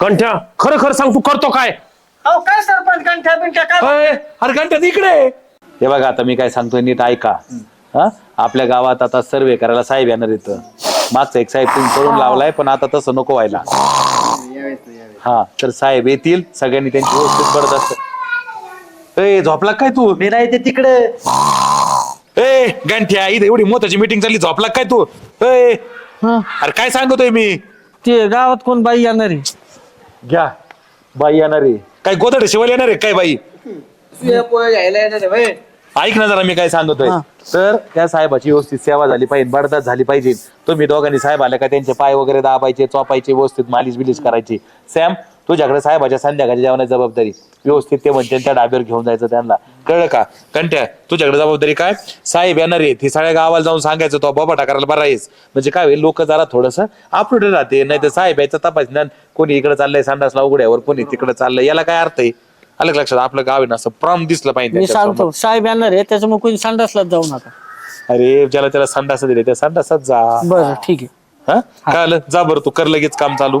कंठ्या खरं खरं सांग तू करतो काय? अहो काय सरपंच गंठ्या बिंठ्या काय? अय, अरे घंटा इकडे हे बघा आता मी काय सांगतोय नीट ऐका. हा? आपल्या गावात आता सर्वे करायला साहेब येणार इथं. मागचा एक साहेब तुम्ही करून लावलाय पण आता तसं नको व्हायला. हा तर साहेब येतील सगळ्यांनी त्यांची व्यवस्थित करत असत ए झोपला काय तू? मी नाही ते तिकडे. ए गंठ्या इथे एवढी मोठ्याची मीटिंग चालली झोपला काय तू? ए अरे काय सांगतोय मी? ते गावात कोण बाई येणार आहे? घ्या. बाई येणार आहे. काय गोदड शिवायला येणार आहे काय बाई? घ्यायला येणार आहे ऐक ना जरा मी काय सांगतोय. तर त्या साहेबाची व्यवस्थित सेवा झाली पाहिजे बडदात झाली पाहिजे. तुम्ही दोघांनी साहेब आले का त्यांचे पाय वगैरे दाबायचे चोपायचे व्यवस्थित मालिश बिलिश करायची. सॅम तुझ्याकडे साहेबाच्या संध्याकाळच्या जेवणाची जबाबदारी व्यवस्थित ते म्हणते त्या डाब्यावर घेऊन जायचं त्यांना. कळलं का? कंट्या तुझ्याकडे जबाबदारी काय? साहेब येणार आहेत. हे सगळ्या गावाला जाऊन सांगायचं तो बाबा करायला बरा आहेस. म्हणजे काय होईल? लोक जरा थोडस अपडेट राहते. नाही तर साहेब यायचं तपास कोणी इकडे चाललंय संडासला उघड्यावर कोणी तिकडे चाललंय याला काय अर्थ आहे? का लक्षात? आपलं गाव आहे ना असं प्रॉम दिसलं पाहिजे मी. सांगतो साहेब येणार आहे त्याच्यामुळे कोणी संडासलाच जाऊ नका. अरे ज्याला त्याला संडास दिले त्या संडासात जा. बरं ठीक आहे. हा. काय आलं? जा बरं तू कर लगेच काम चालू.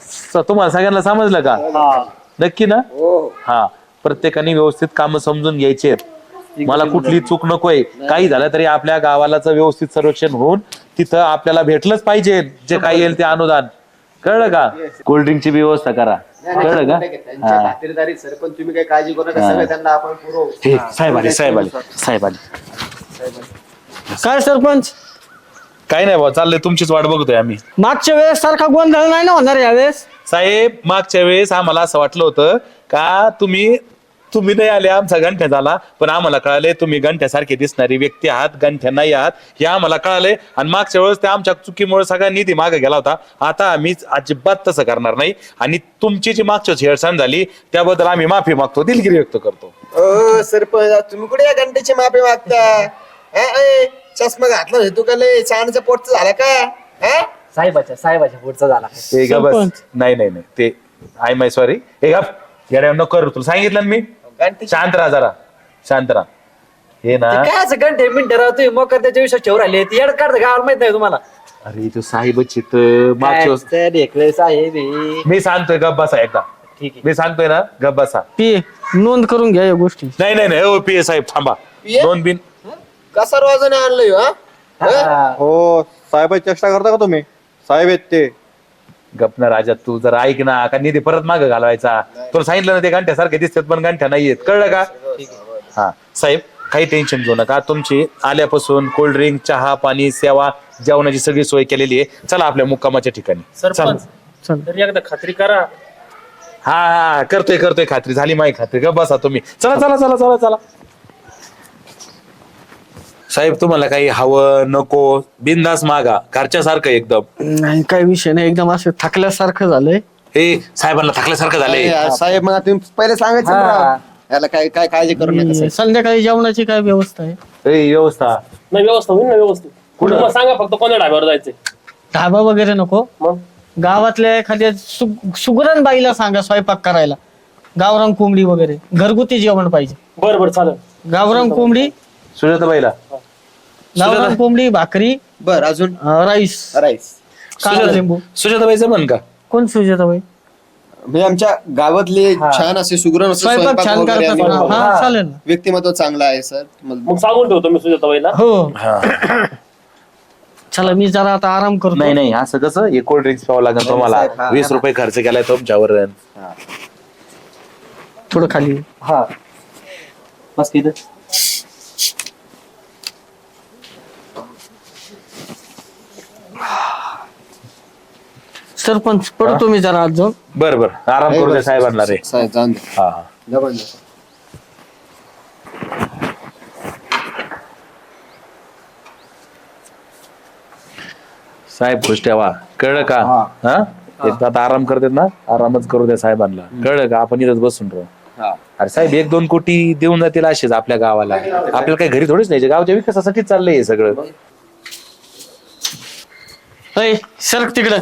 स- तुम्हाला सगळ्यांना समजलं का? नक्की ना? हा प्रत्येकाने व्यवस्थित काम समजून घ्यायचे मला कुठली चूक नकोय. काही झालं तरी आपल्या गावालाच व्यवस्थित सर्वेक्षण होऊन तिथं आपल्याला भेटलंच पाहिजे. जे काही येईल ते अनुदान. कळलं का? कोल्ड्रिंकची व्यवस्था करा. कळलं का? हा. खातिरदारी सर पण तुम्ही काही काळजी करू नका. सगळं त्यांना आपण पुरवू. हे साहेब आले साहेब आले. साहेब आले. काय सरपंच? काही नाही भाऊ चाललंय तुमचीच वाट बघतोय आम्ही. मागच्या वेळेस सारखा गोंधळ नाही ना होणार यावेळेस साहेब मागच्या वेळेस आम्हाला असं वाटलं होतं का तुम्ही तुम्ही नाही आले आमचा गंठ्या झाला पण आम्हाला कळाले तुम्ही गंठ्यासारखे दिसणारी व्यक्ती आहात गंठ्या नाही आहात हे आम्हाला कळाले आणि मागच्या वेळेस ते आमच्या चुकीमुळे सगळा निधी मागे गेला होता. आता आम्ही अजिबात तसं करणार नाही. आणि तुमची जी मागच्या छेडछाड झाली त्याबद्दल आम्ही माफी मागतो दिलगिरी व्यक्त करतो. ओ सरपंच तुम्ही कुठे या घंटेची माफी मागता? हा, ए, चष्मा घातला होता तू का लय? चांदचा पोटचा झाला का? हा? साहेबाच्या साहेबाच्या पुढचा झाला. हे गा बस. नाही नाही नाही. ते आय माय सॉरी हे गा येड्या नको करू. तुला सांगितलं ना मी. शांत राहा जरा. शांत राहा. हे ना. काय असं घंटे मिनिटं राव तुम्ही मग त्याच्या विषयात ठेवून राहिले. येड काढता गावाला माहीत नाही तुम्हाला. अरे तो साहेबच चित्त. मागच्या वेळेस- काय ते ढेकळे साहेब. हे. मी सांगतोय गप बसा एकदा. ठीक आहे. मी सांगतोय ना गप बसा. पी नोंद करून घ्या या गोष्टी. नाही नाही नाही. ओ पी ए साहेब थांबा. PA? दोन बिन कसा रोजाने आणलंय हा? हा. हो. साहेबाची चेष्टा करता का तुम्ही? साहेब आहेत ते. गपना राजा तू जर ऐक ना का निधी परत माग घालवायचा? तुला सांगितलं ना ते गांठ्यासारखे दिसतात पण गांठ्या नाहीयेत कळलं का? हा साहेब काही टेन्शन घेऊ नका. तुमची आल्यापासून कोल्ड्रिंक चहा पाणी सेवा जेवणाची सगळी सोय केलेली आहे. चला आपल्या मुक्कामाच्या ठिकाणी. सरपंच चल. तरी एकदा खात्री करा. हा हा करतोय करतोय खात्री. झाली माही खात्री. गप बसा तुम्ही. चला चला चला चला चला. साहेब तुम्हाला काही हवं नको बिंदास मागा घरच्या सारखं एकदम. नाही काय विषय नाही. एकदम असं थकल्यासारखं झालंय. हे साहेबांना थकल्यासारखं झालंय. अरे, साहेब मग तुम्ही पहिले सांगायचं ना. राव. याला काय काय काळजी करू नका साहेब. संध्याकाळी जेवणाची काय व्यवस्था आहे? ए, व्यवस्था. नाही व्यवस्था होईल ना व्यवस्थित. कुठं? मग सांगा फक्त कोण्या ढाब्यावर जायचंय. ढाबा वगैरे नको. मग? गावातल्या एखाद्या सु- सुगरण बाईला सांगा स्वयंपाक करायला. गावरान कोंबडी वगैरे. घरगुती जेवण पाहिजे. बरं बरं चालेल. गावरान कोंबडी? सुजाताबाईला. गावरान कोंबडी भाकरी बर अजून? अं, राईस. राईस. कांदा लिंबू. सुजाताबाईचं म्हण का? कोण सुजाताबाई? म्हणजे आमच्या गावातले छान असे सुगरण असे स्वयंपाक स्वयंपाक छान वगैरे करतात आम्ही ना. बनवतो. हा चालेल ना. व्यक्तिमत्व चांगलं आहे सर. मग सांगून ठेवतो मी सुजाताबाईला. हो. चला मी जरा आता आराम करतो. नाही नाही असं कसं हे कोल्ड ड्रिंक्स प्यावं लागेल तुम्हाला. साहेब, हा, वीस रुपये खर्च केलाय तुमच्यावर. थोडं खाली. हा. बस तिथं सरपंच पडतो मी जरा आज जाऊन बर बर. आराम करू दे साहेबांना रे. साहेब जाऊन दे. हा. हा. साहेब खुश ठेवा. कळलं का? हा. एकदा आता आराम करतात ना? आरामच करू द्या साहेबांना. कळलं का? आपण इथंच बसून राहू. अरे साहेब एक दोन कोटी देऊन जातील असेच आपल्या गावाला. आपल्याला काही घरी थोडीच नाही गावच्या विकासासाठी चाललंय हे सगळं. अय सरक तिकडं.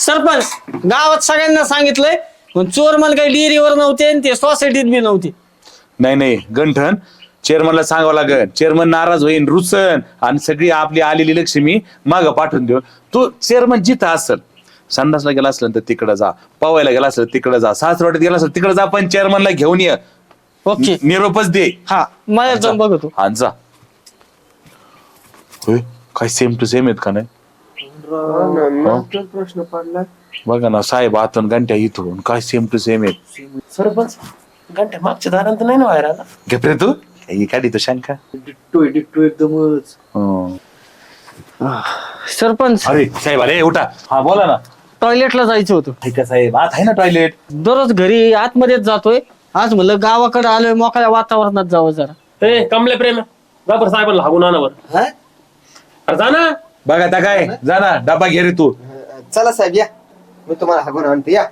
सरपंच गावात सगळ्यांना सांगितलंय पण चोर मला काही डेअरीवर नव्हते आणि ते सोसायटीत बी नव्हते. नाही नाही गंठन चेअरमनला सांगावं लागेल. चेअरमन नाराज होईन रुसन आणि सगळी आपली आलेली लक्ष्मी माग पाठवून देऊ तू चेअरमन जिथं असल संडासला गेला असलं तर तिकडे जा पवायला गेला असलं तिकडे जा सासरवाडीत गेला असलं तिकडे जा पण चेअरमनला घेऊन ये. ओके. निरोपच दे. हा माझ्या जाऊन बघतो. हा जा. होय काय सेम टू सेम आहेत का नाही? प्रश्न पडला. बघा ना साहेब आतून घंट्या इथून. काय सेम टू सेम आहेत. सरपंच घंट्या मागच्या दारांत नाही ना बाहेर आला? घे तू. ही काढी तू शंका डिट्टो डिट्टो एकदमच. हं. सरपंच. अरे साहेब अरे उठा. हा बोला ना. टॉयलेटला जायचं होतं. ऐका साहेब. आत आहे ना टॉयलेट? दररोज घरी आतमध्येच जातोय. आज म्हणलं गावाकडे आलोय मोकळ्या वातावरणात जावं जरा. ए कमले प्रेम. बाबर साहेबांना हागून आणा बरं हा? अरे जा ना. बघा आता काय? जा ना डबा घे रे तू. चला साहेब या. मी तुम्हाला हागून आणते या.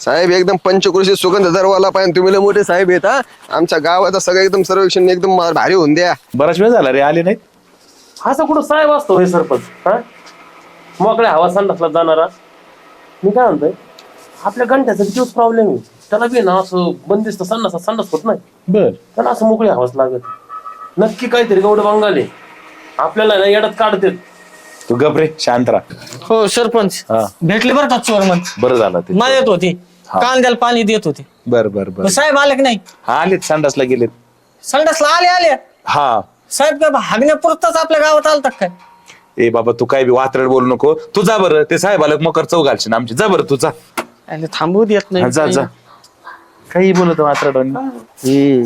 साहेब एकदम पंचकृषी सुगंध दरवाला पाहिजे. तुम्ही लय मोठे साहेब आहेत हा. आमच्या गावाचा सगळं एकदम सर्वेक्षण एकदम भारी होऊन द्या. बराच वेळ झाला रे आले नाही असा कुठं साहेब असतो हे सरपंच हा? मोकळ्या हवा संडासला जाणारा. मी काय म्हणतोय आपल्या घंट्याचा किती प्रॉब्लेम आहे? त्याला बी ना असं बंदिस्त संडास संडास होत नाही. बर. त्याला असं मोकळी हवाच लागत नक्की काहीतरी गौड बंगाले आपल्याला ना येड्यात काढते तू गप रे शांत राहा. हो सरपंच. हा. भेटले बरं का चोरमन? बरं झालं ते. येत होती. हा. कांद्याला पाणी देत होते. बर बर बर. मग साहेब आले की नाही? हा आलेत संडासला गेलेत. संडासला आले आले. हा. साहेब हागण्यापुरताच आपल्या गावात आलतात काय? ए बाबा तू काय बी वात्रड बोलू नको. तू जा बरं. ते साहेब आलं मकर चौ घालशील आमची. जा बरं तू जा. अरे थांबू देत हा, नाही जा जा. काही बोलत वात्रड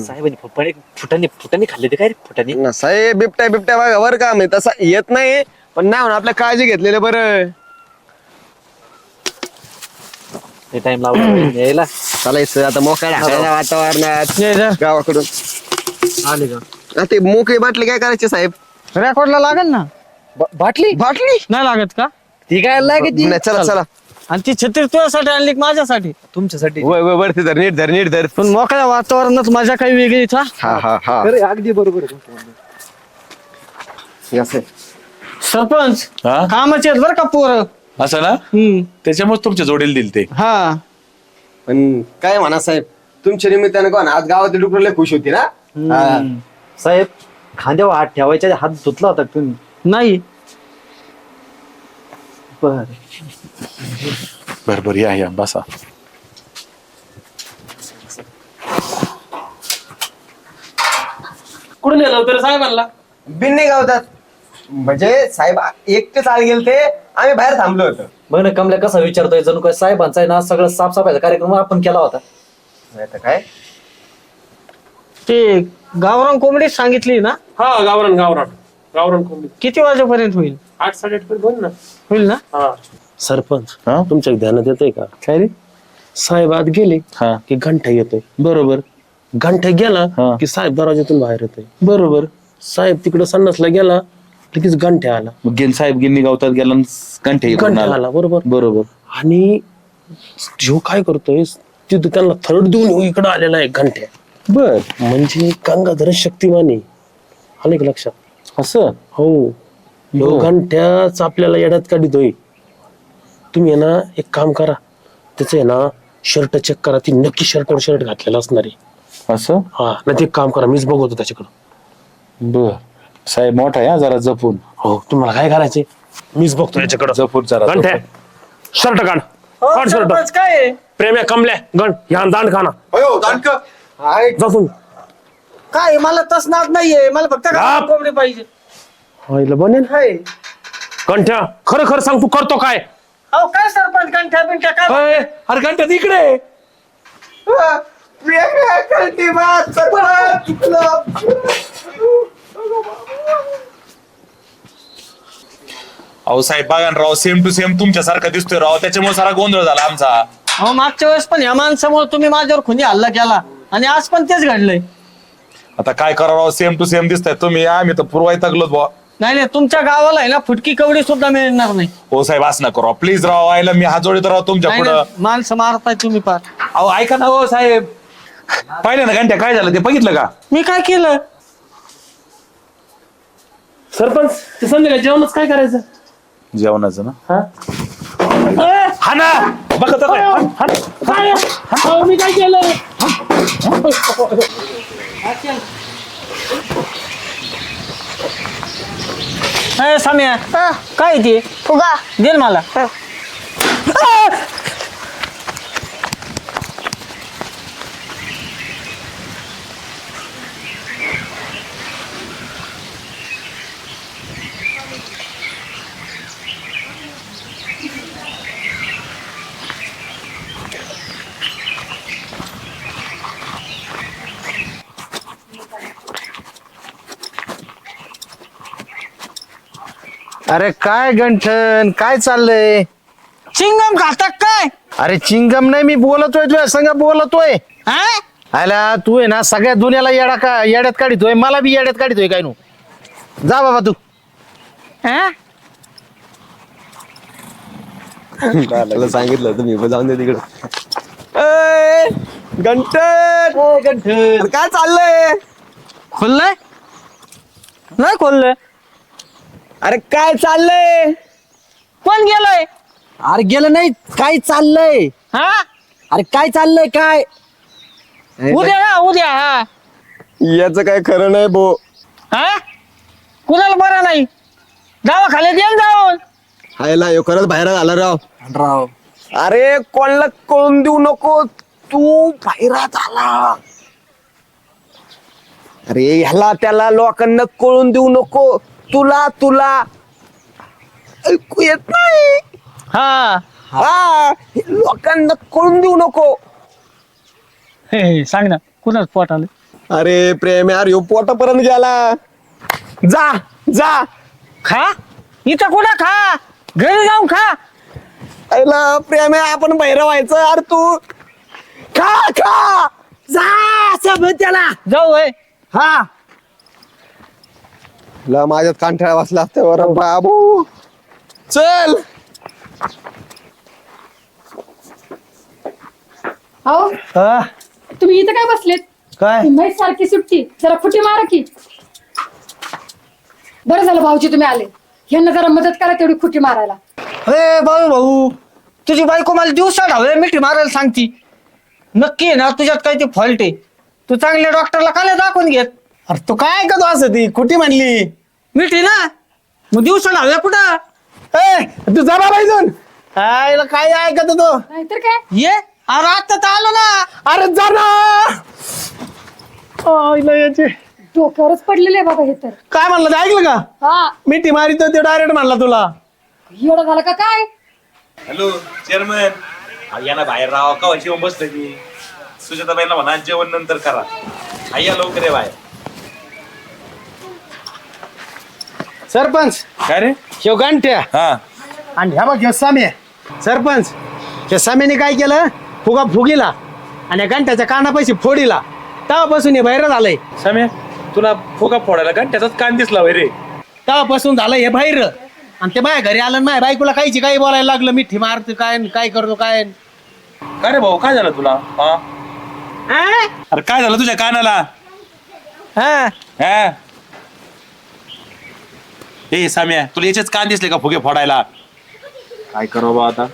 साहेबांनी फुटाने फुटाने फुटाने खाल्ले ते काय रे फुटाने ना साहेब बिबट्या बिबट्या बघा बरं का मी तसा येत नाही. पण नाही म्हणून आपल्या काळजी घेतलेले बरं. ते टाइम लावला यायला. चालायचं आता मोकळ्या ढाकळ्या वातावरणात. ये जा. गावाकडून. आले का? ते मोकळी बाटली काय करायची साहेब? रेकॉर्डला लागेल ना? बाटली? बाटली? नाही लागत का? ती काय लागेल नाही चला चला. आणि ती छत्री तुझ्यासाठी आणली की माझ्यासाठी? तुमच्यासाठी. वय वय वरती धर नीट धर नीट धर. पण मोकळ्या वातावरणात मजा काही वेगळीच हा? हा हा हा. अरे अगदी बरोबर आहे. तुमचं म्हणणं. या साहेब. सरपंच हा? कामाचे आहेत बरं का पोरं. असं ना? हम्म. त्याच्यामुळे तुमच्या जोडीला दिल ते हा. पण काय म्हणा साहेब तुमच्या निमित्तानं कोण आज गावातले डुकर लय खुश होती ना? हा. साहेब खांद्यावर हात ठेवायच्या हात धुतला होता तुम्ही. नाही. बर. बर बर या या बसा. कुठून नेलं होतं रे साहेबांना? बिन्ने गावतात. म्हणजे साहेब एकटेच आले गेले ते आम्ही बाहेर थांबलो होतो. बघ ना कमल्या कसा विचारतोय? जणू काय साहेबांचा आहे ना सगळं साफसफाईचा कार्यक्रम आपण केला होता. आता काय? ते गावरान कोंबडी सांगितली ना? हा गावरान गावरान. गावरान कोंबडी. किती वाजेपर्यंत होईल? आठ साडेआठ पर्यंत होईल ना. होईल ना? हा. सरपंच हा? तुमच्या ध्यानात येतंय का? काय रे? साहेब आत गेले हा. की घंटा येतोय. बरोबर. घंटा गेला हा. की साहेब दरवाज्यातून बाहेर येतोय. बरोबर. साहेब तिकडे संडासला गेला लगेच घंट्या आला. मग गेन साहेब गिन्नी गावतात गेला इकडून घंटा आला. आला बरोबर. बरोबर. आणि जो काय करतोय तिथं त्यांना थर्ड देऊन इकडं आलेला आहे घंट्या बर. म्हणजे गंगाधर शक्तिमाने. आले का लक्षात? असं? हो. ह्यो घंट्याच आपल्याला येड्यात काढितोय. तुम्ही आहे ना एक काम करा. त्याचं आहे ना शर्ट चेक करा. ती नक्की शर्टवर शर्ट घातलेला असणार आहे. असं? हा नाही ते एक काम करा. मीच बघतो त्याच्याकडं. बर. साहेब मोठा आहे हा जरा जपून. हो तुम्हाला काय करायचंय? मीच बघतो. याच्याकडं. जपून जरा जपून. शर्ट काढ. हो, काढ शर्ट. काय आहे? प्रेम्या कमल्या गण या दांड खाना. अयो दानक हाय. जा तुम्ही काय मला तस नाद नाहीये. मला फक्त गावरान कोंबडी पाहिजे. हायला बनेल? कंठ्या खरं खरं सांग तू करतो काय? अहो काय सरपंच कंठ्या बिंठ्या काय अय, अरे घंटा इकडे आहे. वेगळ्या कळती बात, सरपंच, चुकलं. अहो साहेब बघा ना राव सेम टू सेम तुमच्यासारखा दिसतोय राव. त्याच्यामुळे सारा गोंधळ झाला आमचा. अहो मागच्या वेळेस पण या माणसामुळे तुम्ही माझ्यावर खुनी हल्ला केला. आणि आज पण तेच घडलंय. आता काय करा राव सेम टू सेम दिसताय तुम्ही. आम्ही तर पुरवाय तगलोच बुवा. नाही नाही तुमच्या गावाला आहे ना फुटकी कवडी सुद्धा मिळणार नाही. हो साहेब असं नका राव. प्लीज राव आयला मी हात जोडीत राव तुमच्या नाही, पुढं. नाही, माणसं मारताय तुम्ही पार. अहो ऐका ना हो साहेब. पाहिलं ना घंट्या काय झालं ते बघितलं का? मी काय केलं? सरपंच ते संध्याकाळी जेवणच काय करायचं? जेवणाचं ना? हा? हा ना! बघत होता. काय? अहो, मी काय केलं? ए, साम्या काय ते? फुगा. दे ना मला. अरे काय गंठन? काय चाललंय? चिंगम खातात काय? अरे चिंगम नाही मी बोलतोय तुझ्या संग बोलतोय. हा? आला तू आहे ना सगळ्या दुनियाला येडा का येड्यात काढितोय मला बी येड्यात काढितोय काय नु? जा बाबा तू. हा? त्याला सांगितलं होतं मी पण जाऊन दे तिकडे. गंटन गंठन. काय चाललंय? खोललंय? नाही खोललंय. अरे काय चाललंय? कोण गेलंय? अरे गेलं नाही काय चाललंय? हा? अरे काय चाललंय काय? उद्या ना उद्या हा. याच काय खरं नाही भो. हा? कुणाला बरं नाही? दवाखान्यात येऊन जाऊन. हायला ह्यो खरंच बाहेर आला राव. राव. अरे कोणाला कळून देऊ नको तू बाहेरात आला. अरे ह्याला त्याला लोकांना कळून देऊ नको. तुला तुला. ऐकू येत नाही. हा. हा. हे लोकांना कळून देऊ नको. हे, हे, सांग ना कुणाच पोट आलं अरे प्रेम यार ह्यो पोटापर्यंत गेला. जा जा. खा? इथं कुठं खा? घरी जाऊन खा. आईला प्रेम आहे आपण बाहेर व्हायचं अरे तू. खा खा. जा सब त्याला. जाऊ होय. हा. ला माझ्यात कांठाळा वाचला असते बरं. बाबू. चल! अहो तुम्ही इथं काय बसलेत? काय? म्हैस सारखी सुट्टी. जरा फुटी मारा की. बरं झालं भाऊजी तुम्ही आले. यांना जरा मदत करा तेवढी खुटी मारायला. हे भाऊ भाऊ तुझी बायको मला दिवसा ढावले मिठी मारायला सांगती. नक्की आहे ना तुझ्यात काही ते फॉल्ट आहे. तू चांगल्या डॉक्टरला काल दाखवून घेत. अरे तू काय ऐकतो असं ती? कुठे म्हणली? मिठी ना? मग दिवसा ढावल्या कुठं? ए तू जा बाबा इथून. आयला काय ऐकत तो? नाहीतर काय? ये अरे आता तर आलो ना. अरे जा ना. आईला याचे. डोक्यावरच पडलेले आहे बाबा हे तर. काय म्हणलं ते ऐकलं का? हा. मिठी मारित ते डायरेक्ट म्हणला तुला. एवढं झालं का काय? हॅलो चेअरमन या ना बाहेर राहा का येऊन बसलोय मी? सुजाताबाईला म्हणा जेवण नंतर करा. आई या लवकर ये बाहेर. सरपंच काय रे? ह्यो गांठ्या. हा. आणि ह्या बघ ह्यो साम्या. सरपंच ह्या साम्याने काय केलं? फुगा फुगीला आणि या गांठ्याच्या कानापाशी फोडीला. तेव्हापासून हे बाहेर झालंय सम्या तुला फुगा फोडायला का त्याचाच कान दिसला रे. तेव्हापासून झालं हे बाहेर. आणि ते माझ्या घरी आलं आणि माझ्या बायकोला काहीची काही बोलायला लागलं. मिठी मारतो काय आणि काय करतो काय काय रे भाऊ काय झालं तुला? हा? अरे काय झालं तुझ्या कानाला? हा. हा? ए साम्या तुला याचेच कान दिसले का फुगे फोडायला? काय करू बा आता?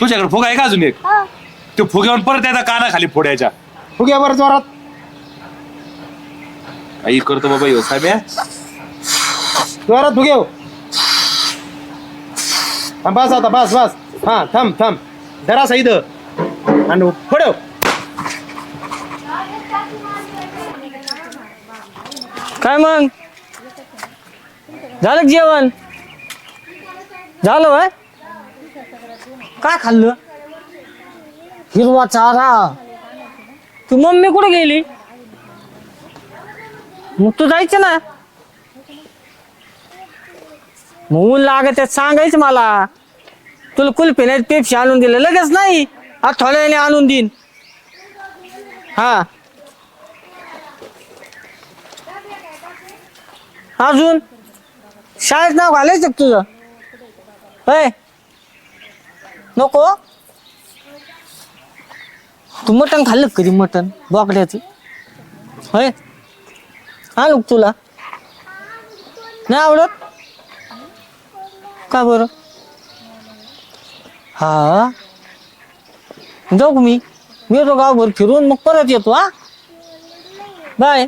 तुझ्याकडे फुगा आहे का अजून एक? ते फुग्यावर परत त्याचा काना खाली फोडायच्या फुग्यावर जोरात. काही करतो बाबा यो साम्या. जोरात फुग्याव हा, बस आता बस बस. हा थांब थांब. जरासा इथं. आणि फोडव काय मग? झालं का जेवण? झालं वय काय खाल्लं? हिरवा चारा. तू मम्मी कुठे गेली? मग तू जायचं ना. मग ऊन लागत सांगायचं मला. तुला कुल्फी नाही पेप्सी आणून दिलं लगेच नाही. आज थोड्या वेळाने आणून देईन. हा. अजून? शाळेत नाव घालायचं का तुझं? होय नको. तू मटण खाल्लं कधी मटण? बोकड्याचं. होय आणू का तुला. नाही आवडत? का बरं? हा. जाऊ मी? मी येतो गावभर फिरून मग परत येतो हा? बाय.